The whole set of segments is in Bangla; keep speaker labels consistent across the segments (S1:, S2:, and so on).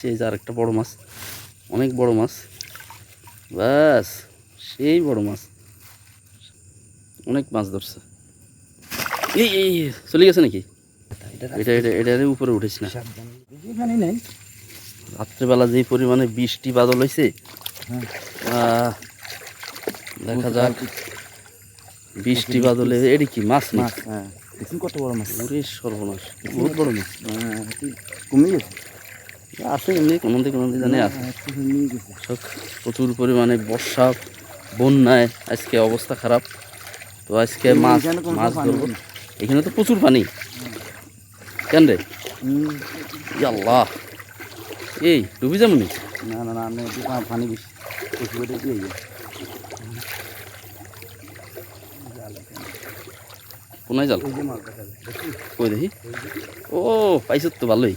S1: এই যে আরেকটা বড় মাছ। অনেক বড় মাছ। ব্যাস সেই বড় মাছ। অনেক মাছ ধরছে। এই চলে গেছে নাকি? এটা এটা এটার উপরে উঠেছি না। রাত্রেবেলা যে পরিমাণে বৃষ্টি বাদল হয়েছে
S2: হ্যাঁ
S1: দেখা যাক। বৃষ্টি বাদলে এটি কি মাছ না
S2: মাছ হ্যাঁ। কত বড় মাছ।
S1: সর্বনাশ। বহুত বড় মাছ।
S2: হ্যাঁ, একটু কমে গেছে।
S1: আছে এমনি কোনো দিকে কোনো দিকে জানে আছে প্রচুর পরিমাণে বর্ষা বন্যায় আজকে অবস্থা খারাপ। তো আজকে মাছ মাছ ধরবো। এখানে তো প্রচুর পানি। কেন রে? আল্লাহ এই ডুবি যেমনি
S2: না না না আমি পানি বেশি দিয়ে
S1: কোনায় জাল কই দেখি? ও পাইছ তো ভালোই।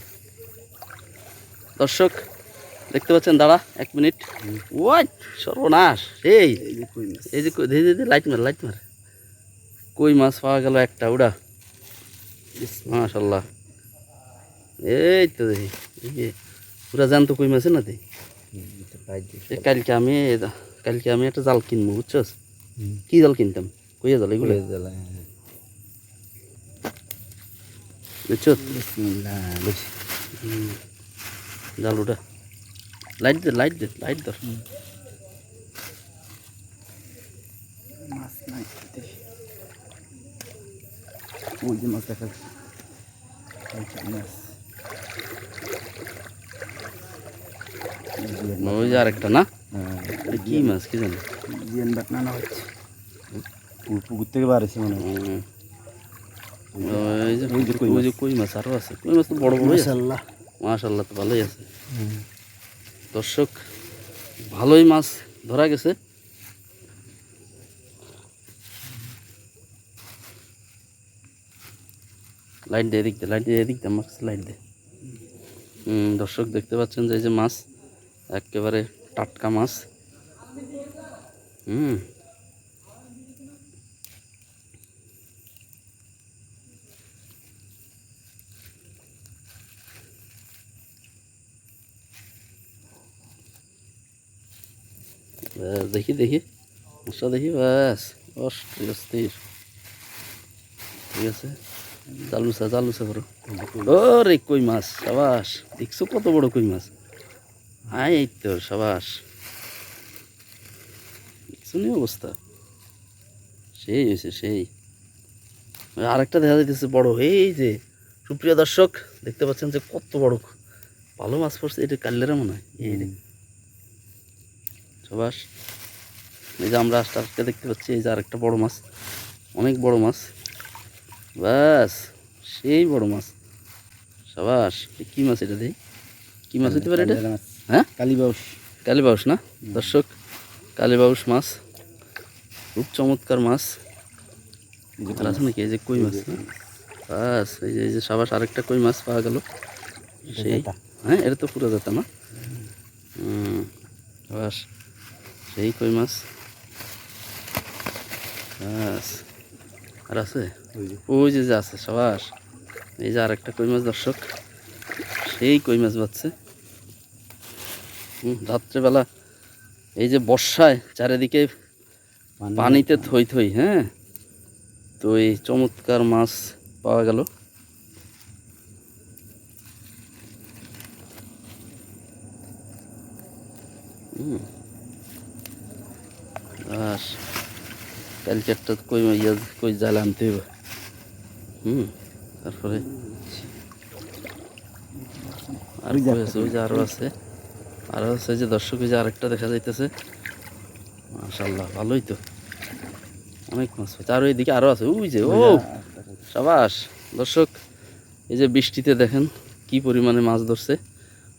S1: দর্শক দেখতে পাচ্ছেন দাঁড়া এক মিনিট। ওয়াই সর্বনাশ। এই
S2: এই যে কই মাছ
S1: এই যে কই- ধীরে ধীরে লাইট মার লাইট মার। কই মাছ পাওয়া গেল একটা উড়া। মাশাল্লাহ এই তো দেখি পুরা জান তো কই মাছে না এ কালকে আমি কালকে আমি একটা জাল কিনবো বুঝছস?
S2: হুম।
S1: কি জাল কিনতাম? কইয়া জাল এগুলো?
S2: হ্যাঁ। বিসমিল্লাহ, বেশি।
S1: জাল ওটা লাইট দে লাইট দে লাইট ধর
S2: মাছ নাই দেখি। ওই যে মাছ দেখা যাচ্ছে ওই যে মাছ জিয়ান
S1: ওই যে আরেকটা না
S2: হ্যাঁ,
S1: এটা কি মাছ কি জানি
S2: জিয়ান বাট নানা হচ্ছে পু- পুকুর থেকে বার হয়েছে মনে হয়
S1: উম, ওই যে
S2: ওই যে কই
S1: ওই যে কই মাছ আরও আছে কই মাছ তো বড় বড়ই আছে
S2: মাশাআল্লাহ
S1: মাশাল্লাহ তো ভালোই আছে। দর্শক, ভালোই মাছ ধরা গেছে। লাইট দিয়ে এদিক দে লাইট দিয়ে এদিক দে মাছ লাইট দে। দর্শক, দেখতে পাচ্ছেন যে এই যে মাছ, একেবারে টাটকা মাছ। হুম। দেখি দেখি। মাছটা দেখি, ব্যাস। অস্থির অস্থির ঠিক আছে? চালুসা চালুসা করো। ও রে কই মাছ, সাবাস। দেখছ কত বড় কই মাছ? হাই এই তো, সাবাস। দেখছ নি অবস্থা? সেই হয়েছে, সেই। আরেকটা দেখা যাইতেছে বড়। এই যে, সুপ্রিয় দর্শক, দেখতে পাচ্ছেন যে কত বড় ভালো মাছ পড়ছে। এটা কাল্লেরা মনে হয়। এই সবাস এই যে আমরা আস্তে আস্তে দেখতে পাচ্ছি এই যে আরেকটা বড় মাছ। অনেক বড় মাছ। ব্যাস সেই বড় মাছ। সাবাস কি মাছ এটা দেখি? কি মাছ হইতে পারে এটা? হ্যাঁ?
S2: কালীবাউস।
S1: কালীবাউস না? দর্শক কালীবাউস মাছ। খুব চমৎকার মাছ। আছে নাকি? এই যে কই মাছ না? বাস এই যে এই যে সাবাস আরেকটা কই মাছ পাওয়া গেল। সেই। হ্যাঁ এটা তো পুরো যেত না? হুম। বাস সেই কই মাছ? আর আছে?
S2: ওই যে।
S1: যে আছে সাবাস এই যে আরেকটা কই মাছ দর্শক। সেই কই মাছ বাচ্ছে হুম রাত্রেবেলা এই যে বর্ষায় চারিদিকে
S2: পানি-
S1: পানিতে থই থই হ্যাঁ? তো এই চমৎকার মাছ পাওয়া গেল। হুম। বাস কালকে একটা কই ইয়ে কই জাল আনতে হবে হুম তারপরে? আর কই আছে? ওই যে আরও আছে। আরও আছে যে দর্শক ওই যে আরেকটা দেখা যাইতেছে। মাশাল্লাহ ভালোই তো। অনেক মাছ হয়েছে আর ওইদিকে আরও আছে। ওই যে ও সাবাস। দর্শক এই যে বৃষ্টিতে দেখেন কি পরিমাণে মাছ ধরছে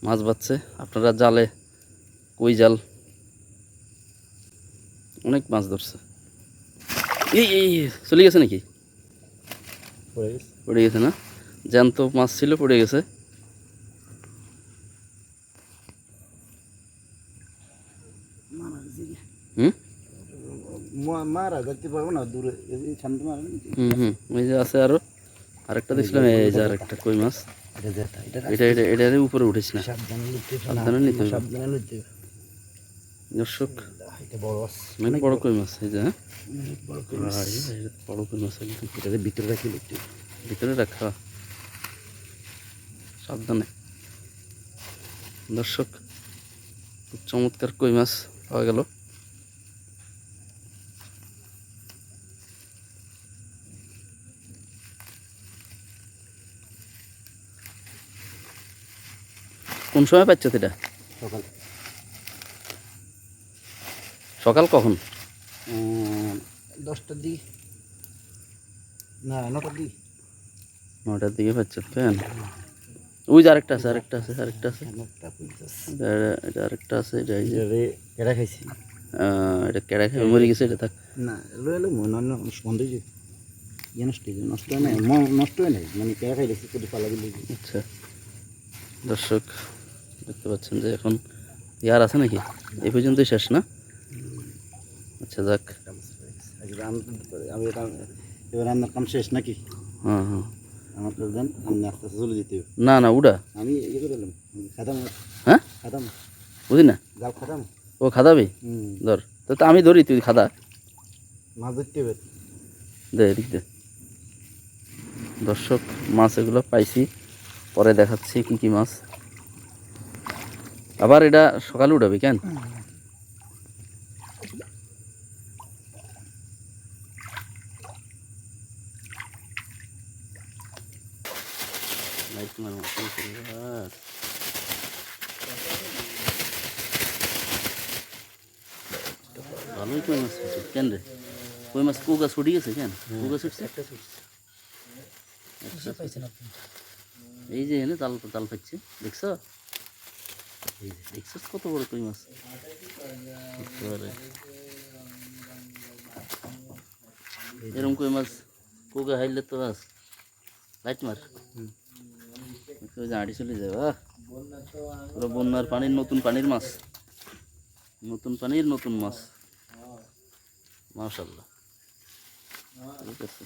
S1: মাছ বাচ্ছে। আপনারা জালে কই জাল? অনেক মাছ ধরছে। চলে গেছে নাকি?
S2: পড়ে গেছে।
S1: না? জ্যান্ত মাছ ছিল পড়ে গেছে।
S2: মারা যেতে পারব না দূরে। সামনে মারা
S1: হুম হুম ওই যে আছে আরও। আরেকটা দেখছিলাম এই যে আরেকটা কই মাছ?
S2: এটা এটা
S1: উপরে উঠিস না।
S2: সাবধানে নিতে
S1: সাবধানে নিতে। দর্শক
S2: এটা বড়
S1: কই মাছ এই যে হ্যাঁ?
S2: বড় কই মাছ।
S1: বড় কই মাছ
S2: ভিতরে রাখি হবে।
S1: ভিতরে রাখা। সাবধানে। দর্শক খুব চমৎকার কই মাছ পাওয়া গেল। কোন সময় পাচ্ছ এটা?
S2: সকাল।
S1: সকাল কখন?
S2: দশটার দিকে। না নটার দিকে।
S1: নটার দিকে পাচ্ছ কেন? ওই যে আরেকটা আছে আরেকটা আছে আরেকটা আছে।
S2: কই
S1: এটা- আরেকটা আছে এটা এই যে।
S2: কেডা খাইছি?
S1: এটা কেড়া খেয়ে মরে গেছে এটা থাক।
S2: না এলো এলো মনে হয় না বন্ধ হয়ে ইয়ে নষ্ট হয়ে নষ্ট হয় না নষ্ট হয় নাই। মানে কেডা খাই লেছি করে পালা দিলে
S1: আচ্ছা। দর্শক দেখতে পাচ্ছেন যে এখন ইয়ার আছে নাকি? এই পর্যন্তই শেষ না? আচ্ছা যাক।
S2: আমি এবার কাম শেষ নাকি
S1: হ্যাঁ হ্যাঁ
S2: আমার দেন আমি আস্তে আস্তে চলে যেতে হবে
S1: না না উড়া
S2: আমি ইয়ে করে এলাম খাদাম
S1: হ্যাঁ?
S2: খাদাম
S1: বুঝি না
S2: জাল খাদাম
S1: ও খাদাবি?
S2: হুম
S1: ধর। তো তো আমি ধরি তুই খাদা।
S2: মাছ ধরতে হবে
S1: দে এদিক দে। দর্শক মাছ এগুলো পাইছি। পরে দেখাচ্ছি কি কি মাছ। আবার এটা সকালে উঠাবি কেন লাইট মার মতো পরিবার। ভালোই কই মাছ পাইছো কেন রে কই মাছ কুকা ছুটি গেছে কেন কুকা ছুটছে একটা এই যে এনে জাল জাল পাচ্ছে দেখছ এই যে দেখছ কত বড় কই মাছ একেবারে। এরকম কই মাছ কুকা হাইলে তো আস লাইট মার ওই যে আড়ি চলে যাবে পুরো বন্যার পানির নতুন পানির মাছ। নতুন পানির নতুন মাছ। মাশাল্লাহ ঠিক আছে।